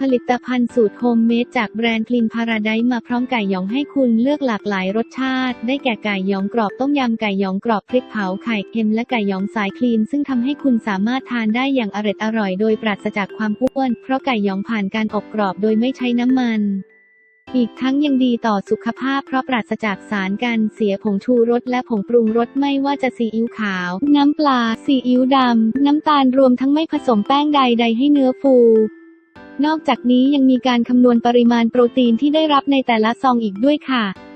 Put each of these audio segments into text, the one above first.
ผลิตภัณฑ์สูตรโฮมเมดจากแบรนด์คลีนพาราไดมาพร้อมไก่หยองให้คุณเลือกหลากหลายรสชาติ ได้แก่ไก่หยองกรอบต้มยำไก่หยองกรอบพริกเผาไข่เค็มและไก่หยองสายคลีน ซึ่งทำให้คุณสามารถทานได้อย่างอร่อยอร่อยโดยปราศจากความอ้วน เพราะไก่หยองผ่านการอบกรอบโดยไม่ใช้น้ำมันอีกทั้งยังดีต่อสุขภาพเพราะปราศจากสารกันเสียผงชูรสและผงปรุงรสไม่ว่าจะซีอิ๊วขาว น้ำปลา ซีอิ๊วดำ น้ำตาลรวมทั้งไม่ผสมแป้งใดๆให้เนื้อฟู นอกจากนี้ยังมีการคำนวณปริมาณโปรตีนที่ได้รับในแต่ละซองอีกด้วยค่ะ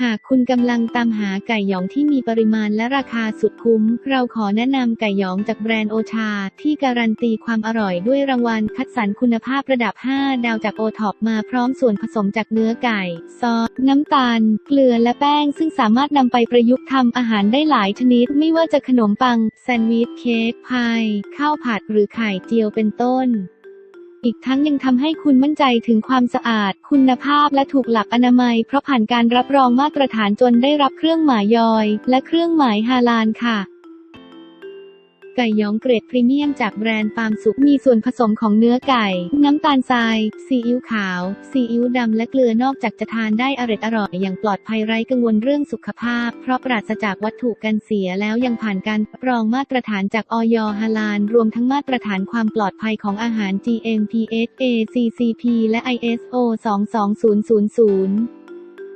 หากคุณกำลังตามหาไก่หยองที่มีปริมาณและราคาสุดคุ้ม เราขอแนะนำไก่หยองจากแบรนด์โอชา ที่การันตีความอร่อยด้วยรางวัลคัดสรรคุณภาพระดับ 5 ดาวจากโอท็อปมาพร้อมส่วนผสมจากเนื้อไก่ ซอส น้ำตาล เกลือและแป้ง ซึ่งสามารถนำไปประยุกต์ทำอาหารได้หลายชนิด ไม่ว่าจะขนมปัง แซนด์วิช เค้ก พาย ข้าวผัดหรือไข่เจียวเป็นต้น อีกทั้งยังทำให้คุณมั่นใจถึงความสะอาด คุณภาพและถูกหลักอนามัย เพราะผ่านการรับรองมาตรฐานจนได้รับเครื่องหมายยอย และเครื่องหมายฮาลานค่ะ ไก่ยองเกรดพรีเมียมจากแบรนด์ฟาร์มสุขมีส่วนผสมของเนื้อไก่ น้ำตาลทราย ซีอิ๊วขาว ซีอิ๊วดำและเกลือนอกจากจะทานได้อร่อยอร่อยอย่างปลอดภัยไร้กังวลเรื่องสุขภาพ เพราะปราศจากวัตถุกันเสียแล้วยังผ่านการรับรองมาตรฐานจากออยฮาลาลรวมทั้งมาตรฐานความปลอดภัยของอาหาร GMP SACCP และ ISO 22000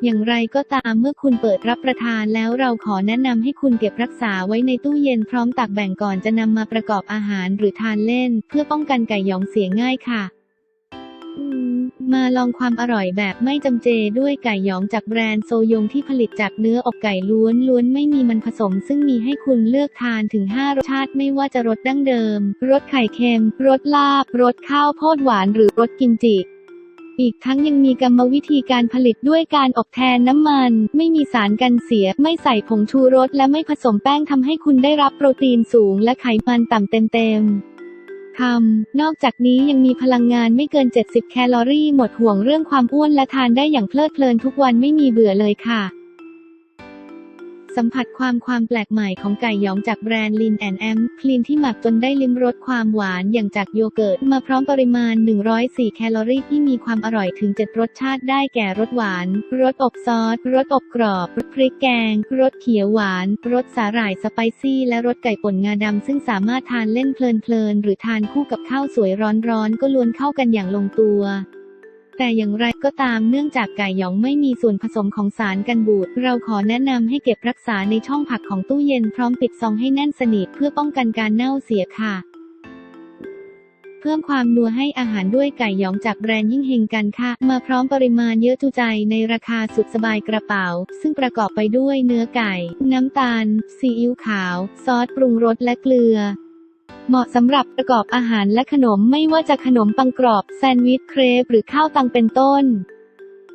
อย่างไรก็ตามเมื่อคุณเปิดรับประทานแล้วเราขอแนะนำให้คุณเก็บรักษาไว้ในตู้เย็นพร้อมตักแบ่งก่อนจะนำมาประกอบอาหารหรือทานเล่น เพื่อป้องกันไก่หยองเสียง่ายค่ะมมาลองความอร่อยแบบไม่จำเจด้วยไก่หยองจากแบรนด์โซยงที่ผลิตจากเนื้ออกไก่ล้วนล้วนไม่มีมันผสม ซึ่งมีให้คุณเลือกทานถึง 5 รสชาติไม่ว่าจะรสดั้งเดิม รสไข่เค็ม รสลาบ รสข้าวโพดหวานหรือรสกิมจิ อีกทั้งยังมีกรรมวิธีการผลิตด้วยการอบแทนน้ำมัน ไม่มีสารกันเสีย ไม่ใส่ผงชูรส และไม่ผสมแป้งทำให้คุณได้รับโปรตีนสูง และไขมันต่ำเต็มๆทำนอกจากนี้ยังมีพลังงานไม่เกิน 70 แคลอรี่ หมดห่วงเรื่องความอ้วนและทานได้อย่างเพลิดเพลินทุกวันไม่มีเบื่อเลยค่ะ สัมผัสความความแปลกใหม่ของไก่หยองจากแบรนด์ลินแอนแอมคลีนที่หมักจนได้ลิ้มรสความหวานอย่างจากโยเกิร์ตมาพร้อมปริมาณ 104 แคลอรี่ที่มีความอร่อยถึง 7 รสชาติได้แก่รสหวาน รสอบซอส รสอบกรอบ รสพริกแกง รสเขียวหวาน รสสาหร่ายสไปซี่ และรสไก่ป่นงาดำซึ่งสามารถทานเล่นเพลินๆหรือทานคู่กับข้าวสวยร้อนๆก็ล้วนเข้ากันอย่างลงตัว แต่อย่างไรก็ตามเนื่องจากไก่หยองไม่มีส่วนผสมของสารกันบูด เราขอแนะนำให้เก็บรักษาในช่องผักของตู้เย็นพร้อมปิดซองให้แน่นสนิทเพื่อป้องกันการเน่าเสียค่ะ เพิ่มความนัวให้อาหารด้วยไก่หยองจากแบรนด์ยิ่งเฮงกันค่ะ มาพร้อมปริมาณเยอะจุใจในราคาสุดสบายกระเป๋า ซึ่งประกอบไปด้วยเนื้อไก่ น้ำตาล ซีอิ๊วขาว ซอสปรุงรสและเกลือ เหมาะสำหรับประกอบอาหารและขนมไม่ว่าจะขนมปังกรอบ แซนด์วิชเครปหรือข้าวตังเป็นต้น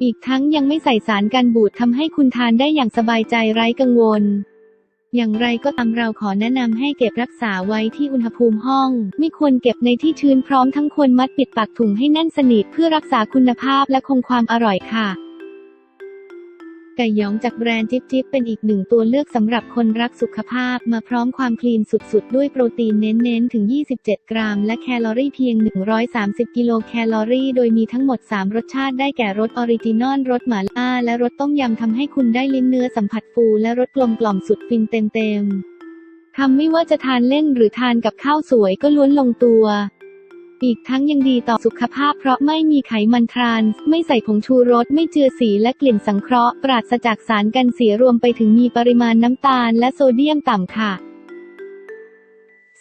อีกทั้งยังไม่ใส่สารกันบูดทำให้คุณทานได้อย่างสบายใจไร้กังวล อย่างไรก็ตามเราขอแนะนำให้เก็บรักษาไว้ที่อุณหภูมิห้อง ไม่ควรเก็บในที่ชื้นพร้อมทั้งควรมัดปิดปากถุงให้แน่นสนิทเพื่อรักษาคุณภาพและคงความอร่อยค่ะ ก่หยองจากแบรนด์จิ๊บจิ๊บเป็นอีกหนึ่งตัวเลือกสำหรับคนรักสุขภาพมาพร้อมความคลีนสุดๆ ด้วยโปรตีนเน้นๆ ถึง 27 กรัม และแคลอรี่เพียง 130 กิโลแคลอรี่ โดยมีทั้งหมด 3 รสชาติได้แก่รสออริจินอลรสหม่าล่า และรสต้มยำทำให้คุณได้ลิ้มเนื้อสัมผัสฟูและรสกลมกล่อมสุดฟินเต็มๆทำไม่ว่าจะทานเล่นหรือทานกับข้าวสวยก็ล้วนลงตัว อีกทั้งยังดีต่อสุขภาพเพราะไม่มีไขมันทรานส์ไม่ใส่ผงชูรส ไม่เจือสีและกลิ่นสังเคราะห์ ปราศจากสารกันเสียรวมไปถึงมีปริมาณน้ำตาลและโซเดียมต่ำค่ะ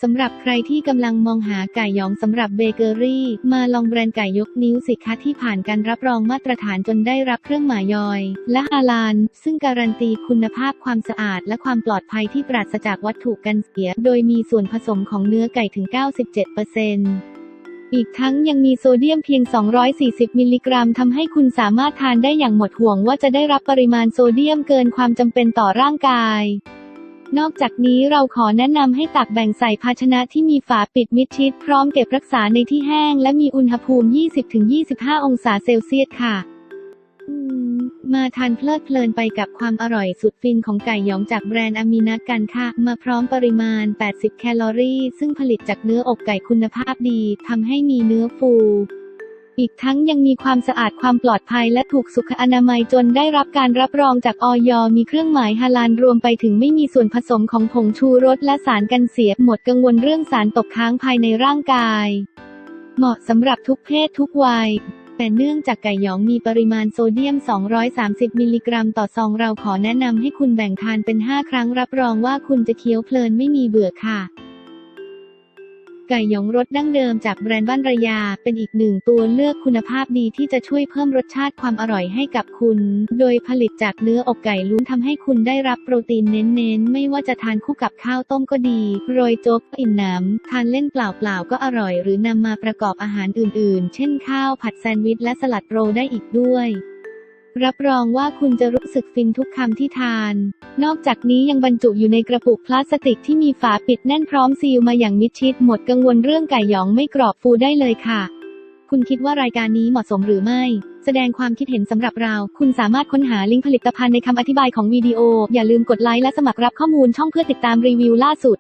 สำหรับใครที่กำลังมองหาไก่หยองสำหรับเบเกอรี่ มาลองแบรนด์ไก่ยกนิ้วสิคะที่ผ่านการรับรองมาตรฐานจนได้รับเครื่องหมายยอย และฮาลาลซึ่งการันตีคุณภาพความสะอาดและความปลอดภัยที่ปราศจากวัตถุกันเสีย โดยมีส่วนผสมของเนื้อไก่ถึง 97% อีกทั้งยังมีโซเดียมเพียง 240 มิลลิกรัมทำให้คุณสามารถทานได้อย่างหมดห่วงว่าจะได้รับปริมาณโซเดียมเกินความจำเป็นต่อร่างกาย นอกจากนี้เราขอแนะนำให้ตักแบ่งใส่ภาชนะที่มีฝาปิดมิดชิด พร้อมเก็บรักษาในที่แห้ง และมีอุณหภูมิ 20-25 องศาเซลเซียสค่ะ มาทานเพลิดเพลินไปกับความอร่อยสุดฟินของไก่หยองจากแบรนด์อามีนักกันค่ะ มาพร้อมปริมาณ 80 แคลอรี่ ซึ่งผลิตจากเนื้ออกไก่คุณภาพดีทำให้มีเนื้อฟู อีกทั้งยังมีความสะอาดความปลอดภัยและถูกสุขอนามัยจนได้รับการรับรองจากออยมีเครื่องหมายฮาลาลรวมไปถึงไม่มีส่วนผสมของผงชูรสและสารกันเสียหมดกังวลเรื่องสารตกค้างภายในร่างกาย เหมาะสำหรับทุกเพศทุกวัย แต่เนื่องจากไก่หยองมีปริมาณโซเดียม 230 มิลลิกรัมต่อซองเราขอแนะนำให้คุณแบ่งทานเป็น 5 ครั้งรับรองว่าคุณจะเคี้ยวเพลินไม่มีเบื่อค่ะ ไก่หยองรสดั้งเดิมจากแบรนด์บ้านระยา เป็นอีกหนึ่งตัวเลือกคุณภาพดีที่จะช่วยเพิ่มรสชาติความอร่อยให้กับคุณ โดยผลิตจากเนื้ออกไก่ลุ้นทำให้คุณได้รับโปรตีนเน้นๆ ไม่ว่าจะทานคู่กับข้าวต้มก็ดีโรยโจ๊กอิ่มหน้ำทานเล่นเปล่าๆก็อร่อย หรือนำมาประกอบอาหารอื่นๆ เช่นข้าวผัดแซนด์วิชและสลัดโรได้อีกด้วย รับรองว่าคุณจะรู้สึกฟินทุกคำที่ทาน นอกจากนี้ยังบรรจุอยู่ในกระปุกพลาสติกที่มีฝาปิดแน่นพร้อมซีลมาอย่างมิดชิดหมดกังวลเรื่องไก่หยองไม่กรอบฟูได้เลยค่ะ คุณคิดว่ารายการนี้เหมาะสมหรือไม่ แสดงความคิดเห็นสำหรับเรา คุณสามารถค้นหาลิงก์ผลิตภัณฑ์ในคำอธิบายของวิดีโอ อย่าลืมกดไลค์และสมัครรับข้อมูลช่องเพื่อติดตามรีวิวล่าสุด